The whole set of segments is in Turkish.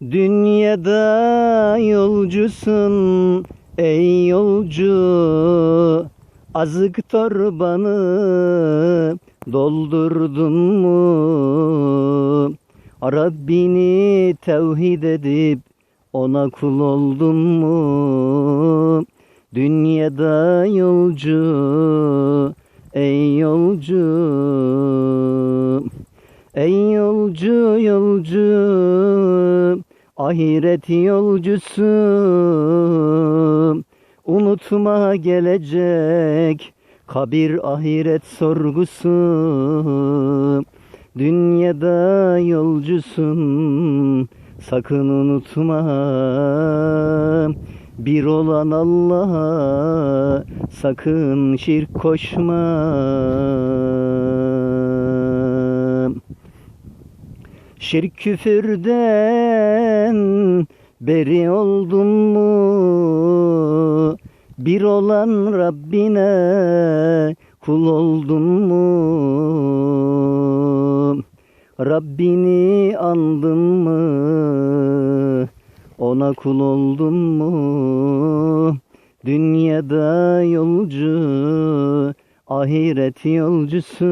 Dünyada yolcusun ey yolcu Azık torbanı doldurdun mu? Rabbini tevhid edip ona kul oldun mu? Dünyada yolcu ey yolcu Ey yolcu yolcu ahiret yolcusu. Unutma gelecek kabir ahiret sorgusu. Dünyada yolcusun sakın unutma. Bir olan Allah'a sakın şirk koşma. Şirk küfürden beri oldun mu? Bir olan Rabbine kul oldun mu? Rabbini andın mı? Ona kul oldun mu? Dünyada yolcu, ahiret yolcusu.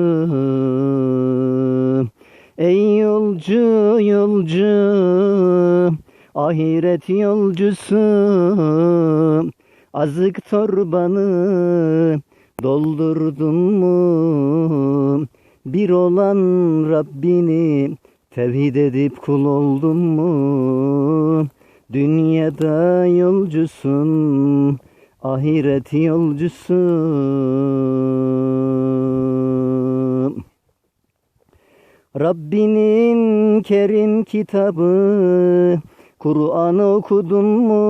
Ey yolcu yolcu ahiret yolcusu azık torbanı doldurdun mu? Bir olan Rabbini tevhid edip kul oldun mu? Dünyada yolcusun ahiret yolcusu. Rabbinin kerim kitabı Kur'an'ı okudun mu?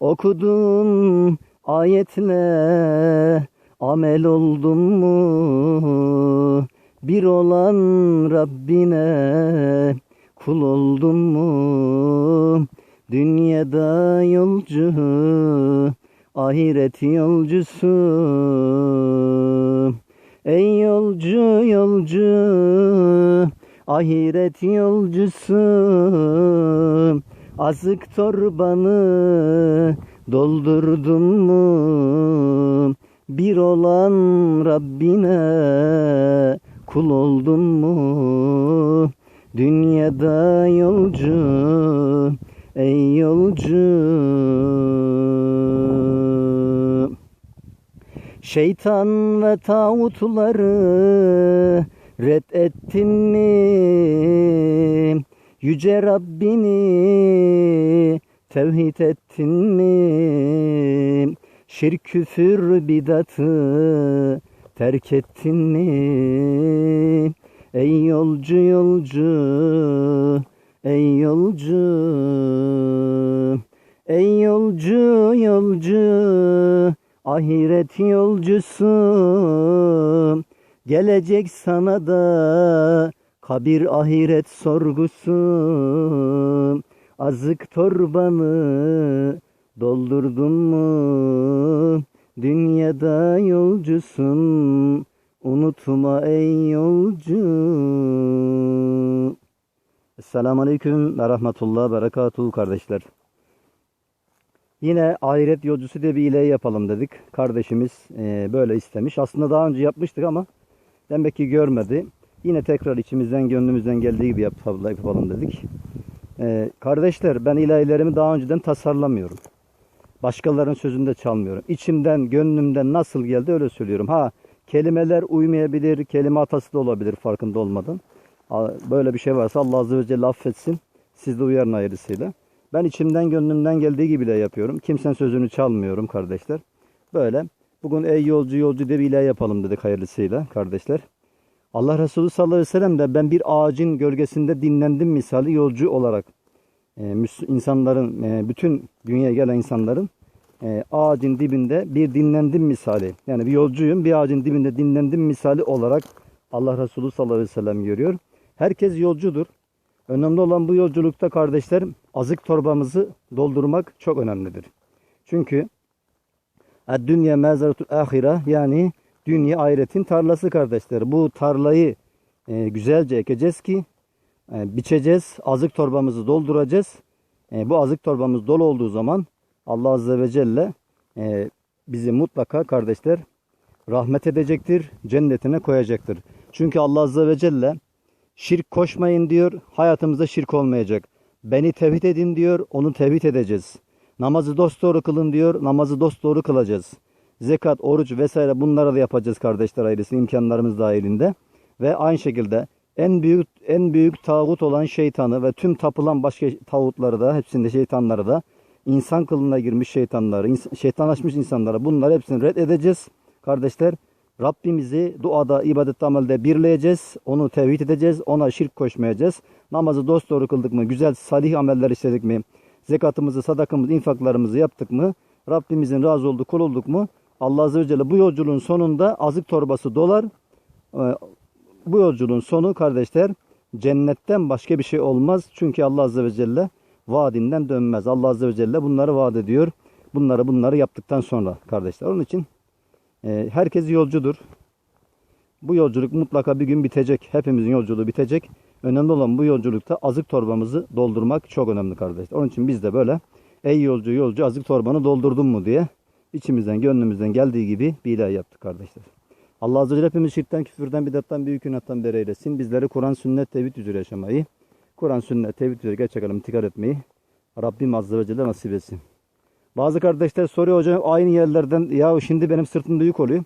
Okudun ayetle amel oldun mu? Bir olan Rabbine kul oldun mu? Dünyada yolcu, ahiret yolcusu. Ey yolcu yolcu ahiret yolcusu azık torbanı doldurdun mu? Bir olan Rabbine kul oldun mu? Dünyada yolcu ey yolcu. Şeytan ve tağutları red ettin mi? Yüce Rabbini tevhid ettin mi? Şirk küfür bidatı terk ettin mi? Ey yolcu yolcu, ey yolcu, ey yolcu yolcu, Ahiret yolcusu gelecek sana da kabir ahiret sorgusu azık torbanı doldurdun mu dünyada yolcusun unutma ey yolcu Esselamu Aleyküm ve Rahmetullah Berekatuhu kardeşler. Yine ahiret yolcusu diye bir ilahi yapalım dedik. Kardeşimiz böyle istemiş. Aslında daha önce yapmıştık ama demek ki görmedi. Yine tekrar içimizden gönlümüzden geldiği gibi yapalım, yapalım dedik. E, kardeşler ben ilahilerimi daha önceden tasarlamıyorum. Başkalarının sözünde çalmıyorum. İçimden, gönlümden nasıl geldi öyle söylüyorum. Ha kelimeler uymayabilir, kelime hatası da olabilir farkında olmadan. Böyle bir şey varsa Allah Azze ve Celle affetsin. Siz de uyarın ayrısıyla. Ben içimden gönlümden geldiği gibi de yapıyorum. Kimsenin sözünü çalmıyorum kardeşler. Böyle. Bugün ey yolcu yolcu diye bir yapalım dedik hayırlısıyla kardeşler. Allah Resulü sallallahu aleyhi ve sellem de ben bir ağacın gölgesinde dinlendim misali yolcu olarak e, insanların e, bütün dünyaya gelen insanların e, ağacın dibinde bir dinlendim misali yani bir yolcuyum bir ağacın dibinde dinlendim misali olarak Allah Resulü sallallahu aleyhi ve sellem görüyor. Herkes yolcudur. Önemli olan bu yolculukta kardeşlerim azık torbamızı doldurmak çok önemlidir. Çünkü dünya mezaratul ahire yani dünya ahiretin tarlası kardeşler. Bu tarlayı e, güzelce ekeceğiz ki e, biçeceğiz. Azık torbamızı dolduracağız. E, bu azık torbamız dolu olduğu zaman Allah Azze ve Celle e, bizi mutlaka kardeşler rahmet edecektir. Cennetine koyacaktır. Çünkü Allah Azze ve Celle şirk koşmayın diyor. Hayatımızda şirk olmayacak. Beni tevhid edin diyor. Onu tevhid edeceğiz. Namazı dosdoğru kılın diyor. Namazı dosdoğru kılacağız. Zekat, oruç vesaire bunları da yapacağız kardeşler ailesi imkanlarımız dahilinde. Ve aynı şekilde en büyük en büyük tağut olan şeytanı ve tüm tapılan başka tağutları da hepsinde şeytanları da insan kılığına girmiş şeytanları, şeytanlaşmış insanları bunları hepsini red edeceğiz. Kardeşler Rabbimizi duada, ibadette, amelde birleyeceğiz. Onu tevhid edeceğiz. Ona şirk koşmayacağız. Namazı dosdoğru kıldık mı? Güzel salih ameller işledik mi? Zekatımızı, sadakamızı, infaklarımızı yaptık mı? Rabbimizin razı olduğu kul olduk mu? Allah Azze ve Celle bu yolculuğun sonunda azık torbası dolar. Ee, Bu yolculuğun sonu kardeşler cennetten başka bir şey olmaz. Çünkü Allah Azze ve Celle vaadinden dönmez. Allah Azze ve Celle bunları vaat ediyor. Bunları bunları yaptıktan sonra kardeşler. Onun için e, herkes yolcudur. Bu yolculuk mutlaka bir gün bitecek. Hepimizin yolculuğu bitecek. Önemli olan bu yolculukta azık torbamızı doldurmak çok önemli kardeşler. Onun için biz de böyle ey yolcu yolcu azık torbanı doldurdun mu diye içimizden gönlümüzden geldiği gibi bir ilahi yaptık kardeşler. Allah Azze ve hepimiz şirkten, küfürden, bidattan, büyük günahtan beri eylesin. Bizleri Kur'an, sünnet, tevhid üzere yaşamayı, Kur'an, sünnet, tevhid üzere gerçek alem itikad etmeyi Rabbim Azze ve Celle nasip etsin. Bazı kardeşler soruyor hocam aynı yerlerden ya şimdi benim sırtımda yük oluyor.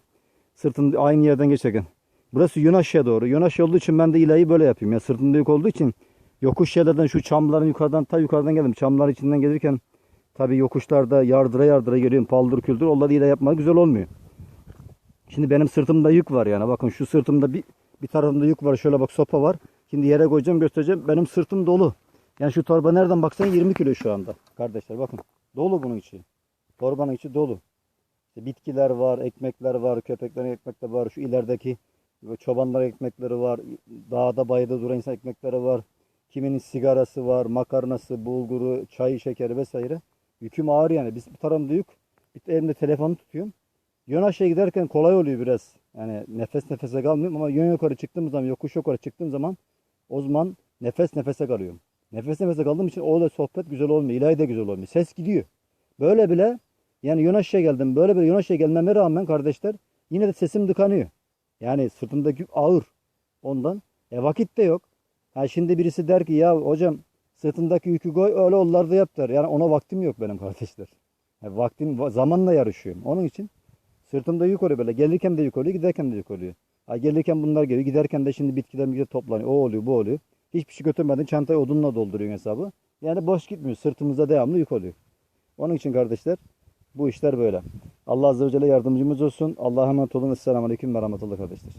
Sırtım aynı yerden geçerken. Burası yön doğru. Yön aşağı olduğu için ben de ilahi böyle yapayım. Ya sırtımda yük olduğu için yokuş yerlerden şu çamların yukarıdan ta yukarıdan geldim. Çamlar içinden gelirken tabi yokuşlarda yardıra yardıra geliyorum. Paldır küldür. Onları ilahi yapmak güzel olmuyor. Şimdi benim sırtımda yük var yani. Bakın şu sırtımda bir, bir tarafımda yük var. Şöyle bak sopa var. Şimdi yere koyacağım göstereceğim. Benim sırtım dolu. Yani şu torba nereden baksan 20 kilo şu anda. Kardeşler bakın. Dolu bunun içi. Torbanın içi dolu. İşte bitkiler var, ekmekler var, köpeklerin ekmekleri var. Şu ilerideki çobanlar ekmekleri var. Dağda bayda duran insan ekmekleri var. Kiminin sigarası var, makarnası, bulguru, çayı, şekeri vesaire. Yüküm ağır yani. Biz bir tarafımda yük. Bir elimde telefonu tutuyorum. Yön aşağı giderken kolay oluyor biraz. Yani nefes nefese kalmıyorum ama yön yukarı çıktığım zaman, yokuş yukarı çıktığım zaman o zaman nefes nefese kalıyorum. Nefes nefese kaldığım için orada sohbet güzel olmuyor. ilahi de güzel olmuyor. Ses gidiyor. Böyle bile yani yön aşağı geldim. Böyle bile yön aşağı gelmeme rağmen kardeşler yine de sesim tıkanıyor. Yani sırtımdaki yük ağır. Ondan. E vakit de yok. Ha şimdi birisi der ki ya hocam sırtındaki yükü koy öyle onlarda yap der. Yani ona vaktim yok benim kardeşler. Yani vaktim zamanla yarışıyorum. Onun için Sırtımda yük oluyor böyle. Gelirken de yük oluyor, giderken de yük oluyor. Ha, gelirken bunlar geliyor, giderken de şimdi bitkiler bitkiler toplanıyor. O oluyor, bu oluyor. Hiçbir şey götürmeden çantayı odunla dolduruyor hesabı. Yani boş gitmiyor. Sırtımızda devamlı yük oluyor. Onun için kardeşler bu işler böyle. Allah Azze ve Celle yardımcımız olsun. Allah'a emanet olun. Esselamu Aleyküm ve Rahmetullah kardeşler.